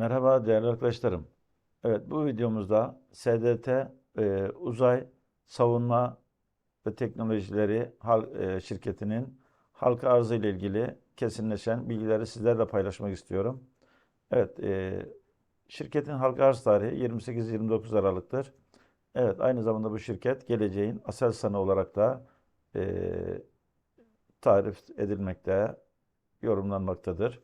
Merhaba değerli arkadaşlarım. Evet bu videomuzda SDT e, Uzay Savunma ve Teknolojileri hal- e, şirketinin halka arzı ile ilgili kesinleşen bilgileri sizlerle paylaşmak istiyorum. Evet e, şirketin halka arz tarihi 28-29 Aralık'tır. Evet aynı zamanda bu şirket geleceğin Aselsan'ı olarak da e, tarif edilmekte, yorumlanmaktadır.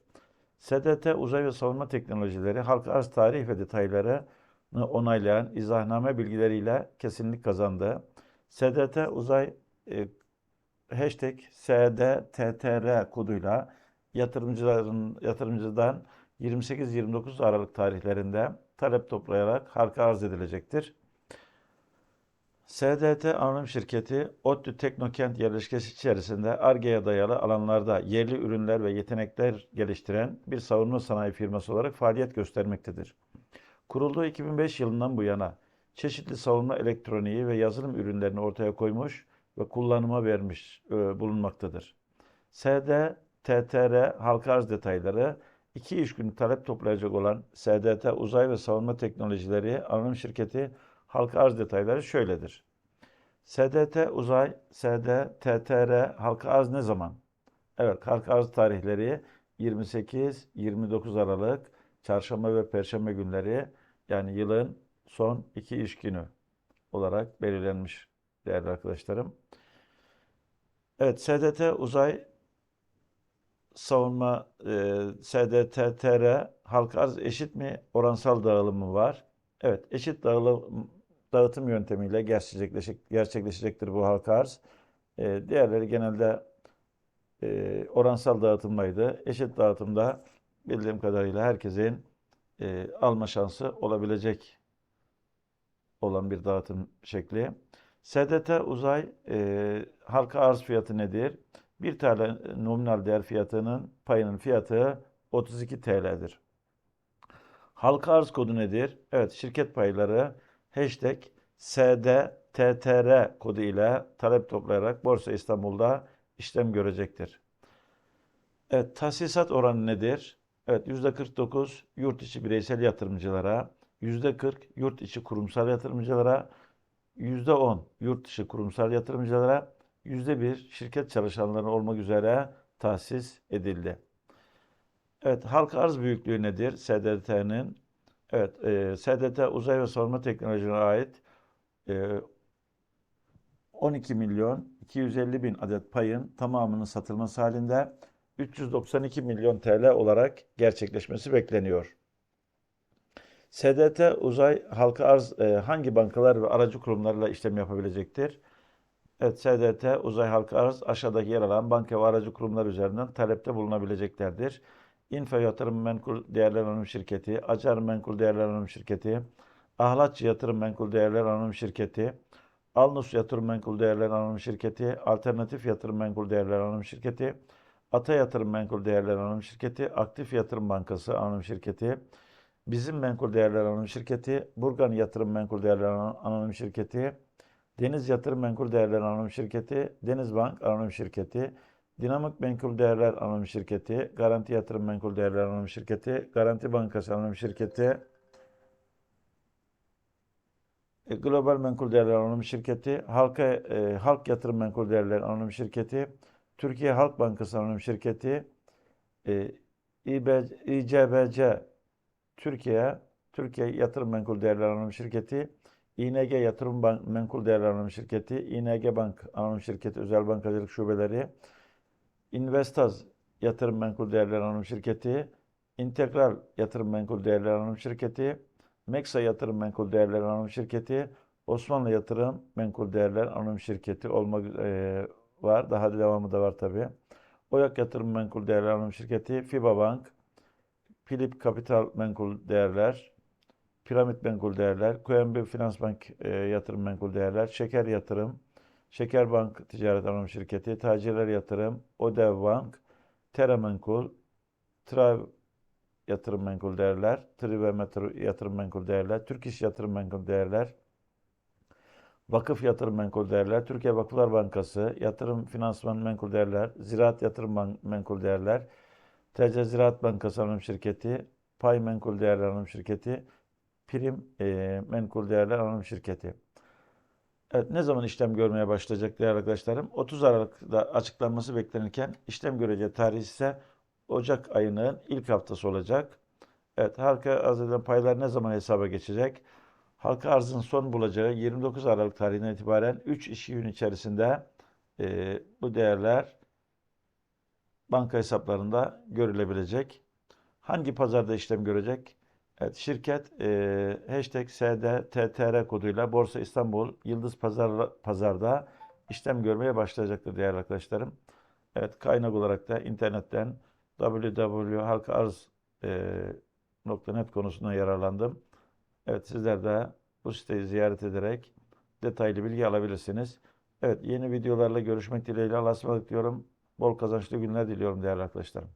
SDT Uzay ve Savunma Teknolojileri halka arz tarih ve detaylarını onaylayan izahname bilgileriyle kesinlik kazandı. SDT Uzay e, hashtag SDTTR koduyla yatırımcıların yatırımcıdan 28-29 Aralık tarihlerinde talep toplayarak halka arz edilecektir. SDT Anonim Şirketi, ODTÜ Teknokent yerleşkesi içerisinde Ar-Ge'ye dayalı alanlarda yerli ürünler ve yetenekler geliştiren bir savunma sanayi firması olarak faaliyet göstermektedir. Kurulduğu 2005 yılından bu yana çeşitli savunma elektroniği ve yazılım ürünlerini ortaya koymuş ve kullanıma vermiş e, bulunmaktadır. SDTTR halka arz detayları 2 iş günü talep toplayacak olan SDT Uzay ve Savunma Teknolojileri Anonim Şirketi halka arz detayları şöyledir. SDT Uzay, SDTTR halka arz ne zaman? Evet, halka arz tarihleri 28-29 Aralık, çarşamba ve perşembe günleri yani yılın son iki iş günü olarak belirlenmiş değerli arkadaşlarım. Evet, SDT Uzay savunma e, SDTTR halka arz eşit mi oransal dağılımı var? Evet, eşit dağılım, dağıtım yöntemiyle gerçekleşecek, gerçekleşecektir bu halka arz. E, diğerleri genelde e, oransal dağıtımdaydı. Eşit dağıtımda bildiğim kadarıyla herkesin e, alma şansı olabilecek olan bir dağıtım şekli. SDT uzay e, halka arz fiyatı nedir? Bir tane nominal değer fiyatının payının fiyatı 32 TL'dir. Halka arz kodu nedir? Evet şirket payları hashtag SDTTR kodu ile talep toplayarak Borsa İstanbul'da işlem görecektir. Evet tahsisat oranı nedir? Evet %49 yurt içi bireysel yatırımcılara, %40 yurt içi kurumsal yatırımcılara, %10 yurt dışı kurumsal yatırımcılara, %1 şirket çalışanları olmak üzere tahsis edildi. Evet, halka arz büyüklüğü nedir? SDT'nin. Evet, e, SDT uzay ve savunma teknolojilerine ait e, 12 milyon 250 bin adet payın tamamının satılması halinde 392 milyon TL olarak gerçekleşmesi bekleniyor. SDT uzay halka arz e, hangi bankalar ve aracı kurumlarla işlem yapabilecektir? Evet, SDT uzay halka arz aşağıdaki yer alan banka ve aracı kurumlar üzerinden talepte bulunabileceklerdir. Info Yatırım Menkul Değerler Anonim Şirketi, Acar Menkul Değerler Anonim Şirketi, Ahlatçı Yatırım Menkul Değerler Anonim Şirketi, Alnus Yatırım Menkul Değerler Anonim Şirketi, Alternatif Yatırım Menkul Değerler Anonim Şirketi, Ata Yatırım Menkul Değerler Anonim Şirketi, Aktif Yatırım Bankası Anonim Şirketi, Bizim Menkul Değerler Anonim Şirketi, Burgan Yatırım Menkul Değerler Anonim Şirketi, Deniz Yatırım Menkul Değerler Anonim Şirketi, Denizbank Anonim Şirketi, Dinamik Menkul Değerler Anonim Şirketi, Garanti Yatırım Menkul Değerler Anonim Şirketi, Garanti Bankası Anonim Şirketi, e, Global Menkul Değerler Anonim Şirketi, Halka, e, Halk Yatırım Menkul Değerler Anonim Şirketi, Türkiye Halk Bankası Anonim Şirketi, e, İCBC Türkiye, Türkiye Yatırım Menkul Değerler Anonim Şirketi, İNG Yatırım Bank, Menkul Değerler Anonim Şirketi, İNG Bank Anonim Şirketi Özel Bankacılık Şubeleri, Investaz Yatırım Menkul Değerler Anonim Şirketi, İntegral Yatırım Menkul Değerler Anonim Şirketi, Meksa Yatırım Menkul Değerler Anonim Şirketi, Osmanlı Yatırım Menkul Değerler Anonim Şirketi olmak e, var. Daha devamı da var tabi. Oyak Yatırım Menkul Değerler Anonim Şirketi, FIBA Bank, Philip Kapital Menkul Değerler, Piramit Menkul Değerler, QNB Finans Bank e, Yatırım Menkul Değerler, Şeker Yatırım, Şeker Bank Ticaret Anonim Şirketi, Tacirler Yatırım, Odev Bank, Tera Menkul, Trav Yatırım Menkul Değerler, Trive Yatırım Menkul Değerler, Türk İş Yatırım Menkul Değerler, Vakıf Yatırım Menkul Değerler, Türkiye Vakıflar Bankası, Yatırım Finansman Menkul Değerler, Ziraat Yatırım Menkul Değerler, TC Ziraat Bankası Anonim Şirketi, Pay Menkul Değerler Anonim Şirketi, Prim e, Menkul Değerler Anonim Şirketi. Evet, ne zaman işlem görmeye başlayacak değerli arkadaşlarım? 30 Aralık'ta açıklanması beklenirken işlem göreceği tarih ise Ocak ayının ilk haftası olacak. Evet, halka arz edilen paylar ne zaman hesaba geçecek? Halka arzın son bulacağı 29 Aralık tarihinden itibaren 3 iş gün içerisinde e, bu değerler banka hesaplarında görülebilecek. Hangi pazarda işlem görecek? Evet, şirket e, hashtag SDTTR koduyla Borsa İstanbul Yıldız Pazar, Pazar'da işlem görmeye başlayacaktır değerli arkadaşlarım. Evet, kaynak olarak da internetten www.halkaarz.net konusundan yararlandım. Evet, sizler de bu siteyi ziyaret ederek detaylı bilgi alabilirsiniz. Evet, yeni videolarla görüşmek dileğiyle Allah'a ısmarladık diyorum. Bol kazançlı günler diliyorum değerli arkadaşlarım.